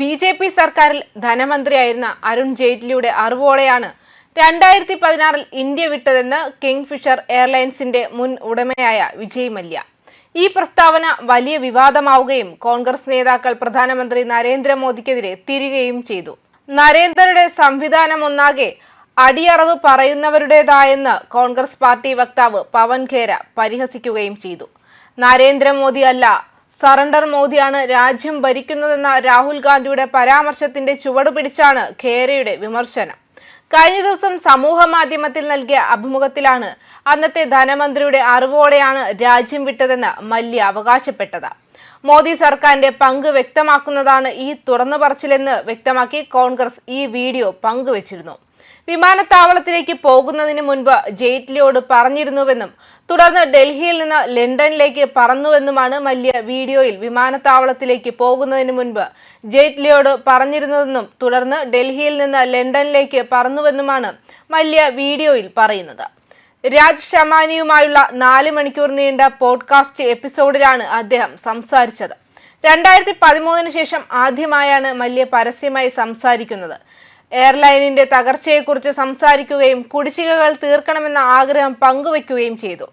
B J P സർക്കാരിൽ ധനമന്ത്രിയായിരുന്ന അരുൺ ജെയ്റ്റ്ലിയുടെ അറിവോടെയാണ് രണ്ടായിരത്തി പതിനാറിൽ ഇന്ത്യ വിട്ടതെന്ന് കിങ് ഫിഷർ എയർലൈൻസിന്റെ മുൻ ഉടമയായ വിജയ് മല്യ. ഈ പ്രസ്താവന വലിയ വിവാദമാവുകയും കോൺഗ്രസ് നേതാക്കൾ പ്രധാനമന്ത്രി നരേന്ദ്രമോദിക്കെതിരെ തിരികുകയും ചെയ്തു. നരേന്ദ്രയുടെ സംവിധാനം ഒന്നാകെ അടിയറവ് പറയുന്നവരുടേതായെന്ന് കോൺഗ്രസ് പാർട്ടി വക്താവ് പവൻ ഖേര പരിഹസിക്കുകയും ചെയ്തു. നരേന്ദ്രമോദി അല്ല സറണ്ടർ മോദിയാണ് രാജ്യം ഭരിക്കുന്നതെന്ന രാഹുൽ ഗാന്ധിയുടെ പരാമർശത്തിന്റെ ചുവട് പിടിച്ചാണ് ഖേരയുടെ വിമർശനം. കഴിഞ്ഞ ദിവസം സമൂഹ മാധ്യമത്തിൽ നൽകിയ അഭിമുഖത്തിലാണ് അന്നത്തെ ധനമന്ത്രിയുടെ അറിവോടെയാണ് രാജ്യം വിട്ടതെന്ന് മല്യ അവകാശപ്പെട്ടത്. മോദി സർക്കാരിന്റെ പങ്ക് വ്യക്തമാക്കുന്നതാണ് ഈ തുറന്നു പറച്ചിലെന്ന് വ്യക്തമാക്കി കോൺഗ്രസ് ഈ വീഡിയോ പങ്കുവച്ചിരുന്നു. വിമാനത്താവളത്തിലേക്ക് പോകുന്നതിന് മുൻപ് ജെയ്റ്റ്ലിയോട് പറഞ്ഞിരുന്നുവെന്നും തുടർന്ന് ഡൽഹിയിൽ നിന്ന് ലണ്ടനിലേക്ക് പറന്നുവെന്നുമാണ് മല്യ വീഡിയോയിൽ വിമാനത്താവളത്തിലേക്ക് പോകുന്നതിന് മുൻപ് ജെയ്റ്റ്ലിയോട് പറഞ്ഞിരുന്നതെന്നും തുടർന്ന് ഡൽഹിയിൽ നിന്ന് ലണ്ടനിലേക്ക് പറന്നുവെന്നുമാണ് മല്യ വീഡിയോയിൽ പറയുന്നത്. രാജ് ഷമാനിയുമായുള്ള നാല് മണിക്കൂർ നീണ്ട പോഡ്കാസ്റ്റ് എപ്പിസോഡിലാണ് അദ്ദേഹം സംസാരിച്ചത്. രണ്ടായിരത്തി പതിമൂന്നിന് ശേഷം ആദ്യമായാണ് മല്യ പരസ്യമായി സംസാരിക്കുന്നത്. എയർലൈനിന്റെ തകർച്ചയെക്കുറിച്ച് സംസാരിക്കുകയും കുടിശ്ശികകൾ തീർക്കണമെന്ന ആഗ്രഹം പങ്കുവയ്ക്കുകയും ചെയ്തു.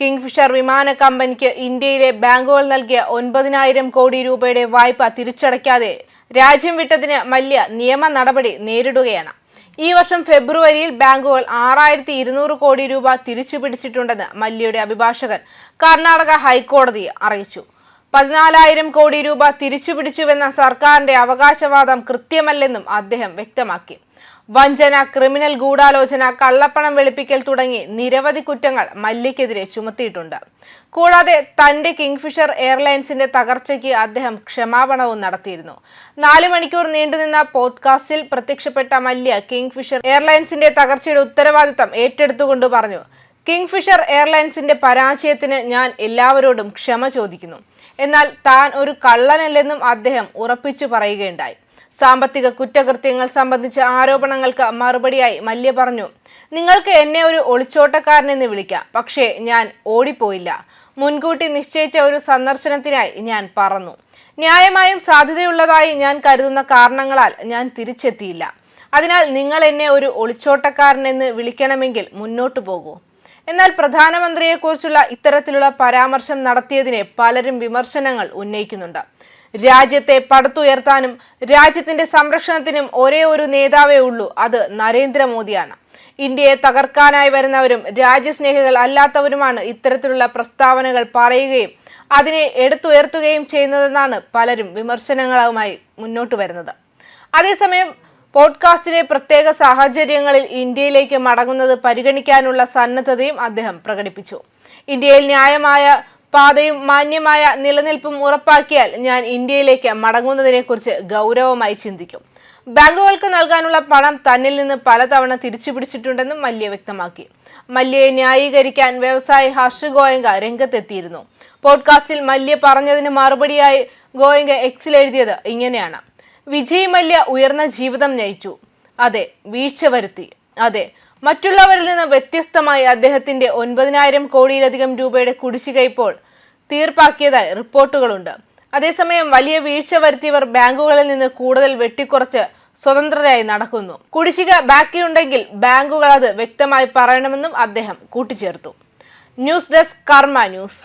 കിങ്ഫിഷർ വിമാന കമ്പനിക്ക് ഇന്ത്യയിലെ ബാങ്കുകൾ നൽകിയ ഒൻപതിനായിരം കോടി രൂപയുടെ വായ്പ തിരിച്ചടയ്ക്കാതെ രാജ്യം വിട്ടതിന് മല്യ നിയമ നടപടി നേരിടുകയാണ്. ഈ വർഷം ഫെബ്രുവരിയിൽ ബാങ്കുകൾ ആറായിരത്തി ഇരുന്നൂറ് കോടി രൂപ തിരിച്ചു പിടിച്ചിട്ടുണ്ടെന്ന് മല്യയുടെ അഭിഭാഷകൻ കർണാടക ഹൈക്കോടതിയെ അറിയിച്ചു. പതിനാലായിരം കോടി രൂപ തിരിച്ചുപിടിച്ചുവെന്ന സർക്കാരിന്റെ അവകാശവാദം കൃത്യമല്ലെന്നും അദ്ദേഹം വ്യക്തമാക്കി. വഞ്ചന ക്രിമിനൽ ഗൂഢാലോചന കള്ളപ്പണം വെളുപ്പിക്കൽ തുടങ്ങി നിരവധി കുറ്റങ്ങൾ മല്യക്കെതിരെ ചുമത്തിയിട്ടുണ്ട്. കൂടാതെ തന്റെ കിങ്ഫിഷർ എയർലൈൻസിന്റെ തകർച്ചയ്ക്ക് അദ്ദേഹം ക്ഷമാപണവും നടത്തിയിരുന്നു. നാല് മണിക്കൂർ നീണ്ടുനിന്ന പോഡ്കാസ്റ്റിൽ പ്രത്യക്ഷപ്പെട്ട മല്യ കിങ്ഫിഷർ എയർലൈൻസിന്റെ തകർച്ചയുടെ ഉത്തരവാദിത്തം ഏറ്റെടുത്തുകൊണ്ട് പറഞ്ഞു കിങ്ഫിഷർ എയർലൈൻസിന്റെ പരാജയത്തിന് ഞാൻ എല്ലാവരോടും ക്ഷമ ചോദിക്കുന്നു. എന്നാൽ താൻ ഒരു കള്ളനല്ലെന്നും അദ്ദേഹം ഉറപ്പിച്ചു പറയുകയുണ്ടായി. സാമ്പത്തിക കുറ്റകൃത്യങ്ങൾ സംബന്ധിച്ച ആരോപണങ്ങൾക്ക് മറുപടിയായി മല്യ പറഞ്ഞു നിങ്ങൾക്ക് എന്നെ ഒരു ഒളിച്ചോട്ടക്കാരനെന്ന് വിളിക്കാം പക്ഷേ ഞാൻ ഓടിപ്പോയില്ല. മുൻകൂട്ടി നിശ്ചയിച്ച ഒരു സന്ദർശനത്തിനായി ഞാൻ പറന്നു. ന്യായമായും സാധ്യതയുള്ളതായി ഞാൻ കരുതുന്ന കാരണങ്ങളാൽ ഞാൻ തിരിച്ചെത്തിയില്ല. അതിനാൽ നിങ്ങൾ എന്നെ ഒരു ഒളിച്ചോട്ടക്കാരനെന്ന് വിളിക്കണമെങ്കിൽ മുന്നോട്ടു പോകൂ. എന്നാൽ പ്രധാനമന്ത്രിയെക്കുറിച്ചുള്ള ഇത്തരത്തിലുള്ള പരാമർശം നടത്തിയതിനെ പലരും വിമർശനങ്ങൾ ഉന്നയിക്കുന്നുണ്ട്. രാജ്യത്തെ പടുത്തുയർത്താനും രാജ്യത്തിന്റെ സംരക്ഷണത്തിനും ഒരേ ഒരു നേതാവേ ഉള്ളൂ അത് നരേന്ദ്രമോദിയാണ്. ഇന്ത്യയെ തകർക്കാനായി വരുന്നവരും രാജ്യസ്നേഹികൾ അല്ലാത്തവരുമാണ് ഇത്തരത്തിലുള്ള പ്രസ്താവനകൾ പറയുകയും അതിനെ എടുത്തുയർത്തുകയും ചെയ്യുന്നതെന്നാണ് പലരും വിമർശനങ്ങളുമായി മുന്നോട്ട് വരുന്നത്. അതേസമയം പോഡ്കാസ്റ്റിലെ പ്രത്യേക സാഹചര്യങ്ങളിൽ ഇന്ത്യയിലേക്ക് മടങ്ങുന്നത് പരിഗണിക്കാനുള്ള സന്നദ്ധതയും അദ്ദേഹം പ്രകടിപ്പിച്ചു. ഇന്ത്യയിൽ ന്യായമായ പാതയും മാന്യമായ നിലനിൽപ്പും ഉറപ്പാക്കിയാൽ ഞാൻ ഇന്ത്യയിലേക്ക് മടങ്ങുന്നതിനെക്കുറിച്ച് ഗൗരവമായി ചിന്തിക്കും. ബാങ്കുകൾക്ക് നൽകാനുള്ള പണം തന്നിൽ നിന്ന് പലതവണ തിരിച്ചു പിടിച്ചിട്ടുണ്ടെന്നും മല്യ വ്യക്തമാക്കി. മല്യയെ ന്യായീകരിക്കാൻ വ്യവസായി ഹർഷ് ഗോയങ്ക രംഗത്തെത്തിയിരുന്നു. പോഡ്കാസ്റ്റിൽ മല്യ പറഞ്ഞതിന് മറുപടിയായി ഗോയങ്ക എക്സിൽ എഴുതിയത് ഇങ്ങനെയാണ്. വിജയ് മല്യ ഉയർന്ന ജീവിതം നയിച്ചു. അതെ വീഴ്ച വരുത്തി. അതെ മറ്റുള്ളവരിൽ നിന്ന് വ്യത്യസ്തമായി അദ്ദേഹത്തിന്റെ ഒൻപതിനായിരം കോടിയിലധികം രൂപയുടെ കുടിശ്ശിക ഇപ്പോൾ തീർപ്പാക്കിയതായി റിപ്പോർട്ടുകളുണ്ട്. അതേസമയം വലിയ വീഴ്ച വരുത്തിയവർ ബാങ്കുകളിൽ നിന്ന് കൂടുതൽ വെട്ടിക്കുറച്ച് സ്വതന്ത്രരായി നടക്കുന്നു. കുടിശ്ശിക ബാക്കിയുണ്ടെങ്കിൽ ബാങ്കുകൾ അത് വ്യക്തമായി പറയണമെന്നും അദ്ദേഹം കൂട്ടിച്ചേർത്തു. News desk Karma news.